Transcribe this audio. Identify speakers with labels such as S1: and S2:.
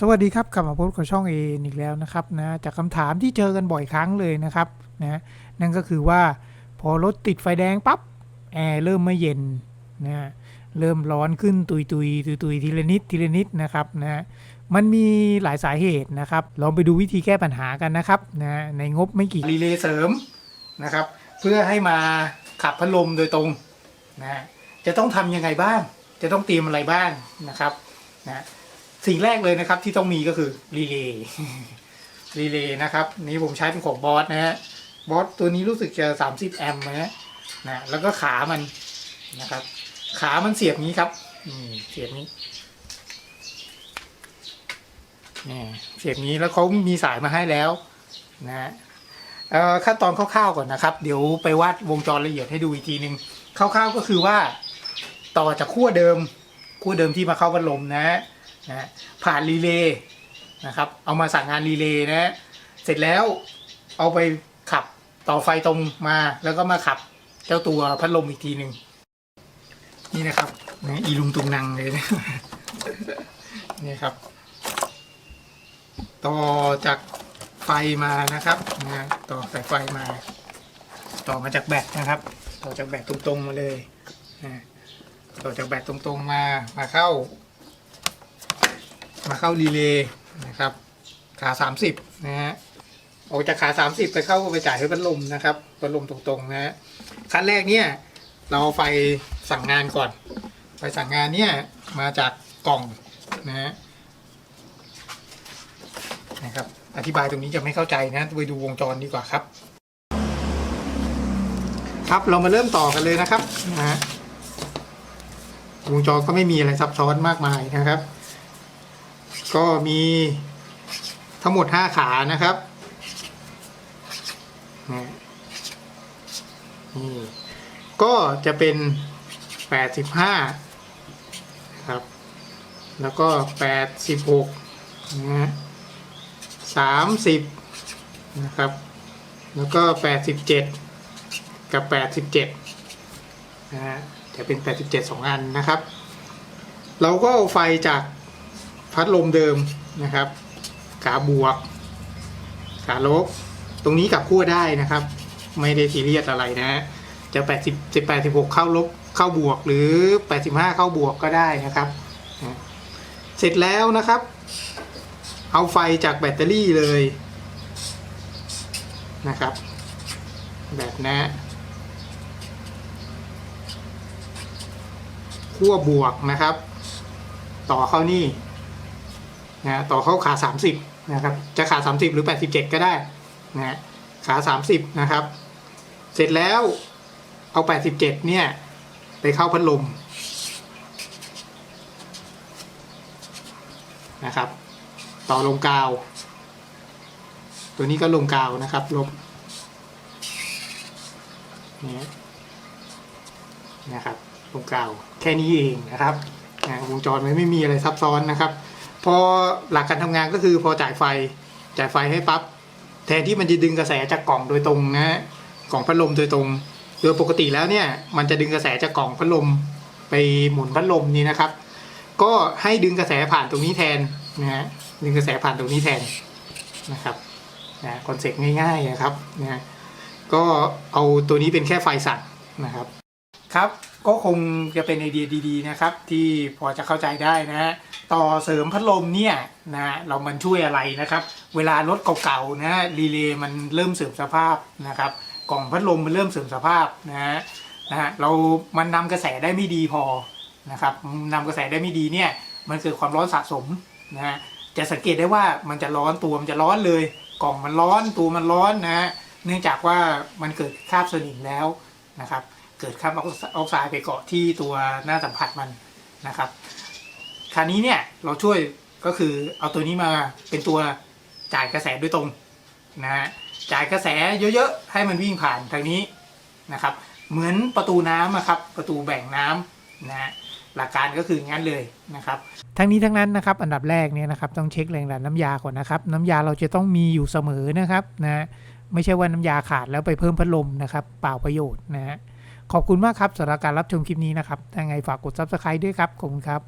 S1: สวัสดีครับกลับมาพบกับช่องเออีกแล้วนะครับนะจากคำถามที่เจอกันบ่อยครั้งเลยนะครับนะนั่นก็คือว่าพอรถติดไฟแดงปั๊บแอร์เริ่มไม่เย็นนะเริ่มร้อนขึ้นตุยตุยตุยตุยทีละนิดทีละนิดนะครับนะมันมีหลายสาเหตุนะครับลองไปดูวิธีแก้ปัญหากันนะครับนะในงบไม่กี่รีเลย์เสริมนะครับเพื่อให้มาขับพัดลมโดยตรงนะจะต้องทำยังไงบ้าง จะต้องเตรียมอะไรบ้างนะครับนะ สิ่งแรกเลยนะครับที่ต้องมีก็คือรีเลย์รีเลย์นะครับ นี่ผมใช้เป็นของบอสนะฮะบอสตัวนี้รู้สึกจะ 30 แอมป์นะฮะนะแล้วก็ขามันนะครับ ขามันเสียบนี้ครับนี่เสียบนี้นี่เสียบนี้แล้วเขามีสายมาให้แล้วนะฮะขั้นตอนคร่าวๆก่อนนะครับ เดี๋ยวไปวาดวงจรละเอียดให้ดูอีกทีหนึ่งคร่าวๆก็คือว่า ต่อจากขั้วเดิมขั้วเดิมที่มาเข้าพัดลมนะฮะ นะผ่านรีเลย์นะครับ เอามาสั่งงานรีเลย์นะฮะเสร็จแล้วเอาไปขับต่อไฟตรงมาแล้วก็มาขับเจ้าตัวพัดลมอีกทีหนึ่งนี่นะครับนะอีลุงตุงนังเลยนะนี่ครับ ต่อจากไฟมานะครับนะต่อสายไฟมา ต่อมาจากแบตนะครับ ต่อจากแบตตรงๆมาเลยนะต่อจากแบตตรงๆมามาเข้า มาเข้ารีเลย์นะครับ ขา 30 นะฮะ ออกจากขา 30 ไปเข้าไปจ่ายให้พัดลมนะครับพัดลมตรงๆนะฮะขั้นแรกเนี่ยเราเอาไฟสั่งงานก่อน ไฟสั่งงานเนี่ยมาจากกล่องนะฮะนะครับอธิบายตรงนี้จะไม่เข้าใจนะไปดูวงจรดีกว่าครับ ครับเรามาเริ่มต่อกันเลยนะครับนะฮะวงจรก็ไม่มีอะไรซับซ้อนมากมายนะครับ ก็มีทั้งหมด5ขานะครับนี่ก็จะเป็น85ครับ แล้วก็86นะฮะ30นะครับ แล้วก็87กับ87นะฮะจะเป็น87 2อันนะครับ เราก็เอาไฟจาก พัดลมเดิมนะครับขาบวกขาลบ ตรงนี้กับขั้วได้นะครับ ไม่ได้ซีเรียสอะไรนะ จะ80 18 16เข้าลบเข้าบวกหรือ 85 เข้าบวกก็ได้นะครับ เสร็จแล้วนะครับ เอาไฟจากแบตเตอรี่เลยนะครับ แบบนะขั้วบวกนะครับ ต่อเข้านี่ นะต่อเข้าขา 30นะครับจะขา 30 หรือ 87 ก็ได้นะขา 30 นะครับ เสร็จแล้วเอา 87 เนี่ย ไปเข้าพัดลมนะครับ ต่อลงกาว ตัวนี้ก็ลงกาวนะครับลบนี่นะครับลงกาวแค่นี้เองนะครับวงจรมันไม่มีอะไรซับซ้อนนะครับ พอหลักการทำงานก็คือพอจ่ายไฟจ่ายไฟให้ปั๊บแทนที่มันจะดึงกระแสจากกล่องโดยตรงนะฮะกล่องพัดลมโดยตรง โดยปกติแล้วเนี่ยมันจะดึงกระแสจากกล่องพัดลมไปหมุนพัดลมนี่นะครับ ก็ให้ดึงกระแสผ่านตรงนี้แทนนะฮะดึงกระแสผ่านตรงนี้แทนนะครับนะคอนเซ็ปต์ง่ายๆนะครับนะก็เอาตัวนี้เป็นแค่ไฟสั่งนะครับ ครับ ก็คงจะเป็นไอเดียดีๆนะครับ ที่พอจะเข้าใจได้นะฮะต่อเสริมพัดลมเนี่ยนะเรามันช่วยอะไรนะครับ เวลารถเก่าๆนะฮะรีเลย์มันเริ่มเสื่อมสภาพนะครับ กล่องพัดลมมันเริ่มเสื่อมสภาพนะฮะนะฮะเรามันนำกระแสได้ไม่ดีพอนะครับนำกระแสได้ไม่ดีเนี่ยมันเกิดความร้อนสะสมนะฮะจะสังเกตได้ว่ามันจะร้อนตัวมันจะร้อนเลย กล่องมันร้อนตัวมันร้อนนะฮะเนื่องจากว่ามันเกิดคราบสนิมแล้วนะครับ กิดคราบออกไซด์ไปเกาะที่ตัวหน้าสัมผัสมันนะครับ คราวนี้เนี่ยเราช่วยก็คือเอาตัวนี้มาเป็นตัวจ่ายกระแสโดยตรงนะฮะจ่ายกระแสเยอะๆ ให้มันวิ่งผ่านทางนี้นะครับ เหมือนประตูน้ำอะครับประตูแบ่งน้ำนะฮะหลักการก็คืองั้นเลยนะครับ ทั้งนี้ทั้งนั้นนะครับ อันดับแรกเนี่ยนะครับต้องเช็คแรงดันน้ำยาก่อนนะครับ น้ำยาเราจะต้องมีอยู่เสมอนะครับนะไม่ใช่ว่าน้ำยาขาดแล้วไปเพิ่มพัดลมนะครับเปล่าประโยชน์นะฮะ ขอบคุณมากครับสำหรับการรับชมคลิปนี้นะครับถ้าไงฝากกด subscribe ด้วยครับ ขอบคุณครับ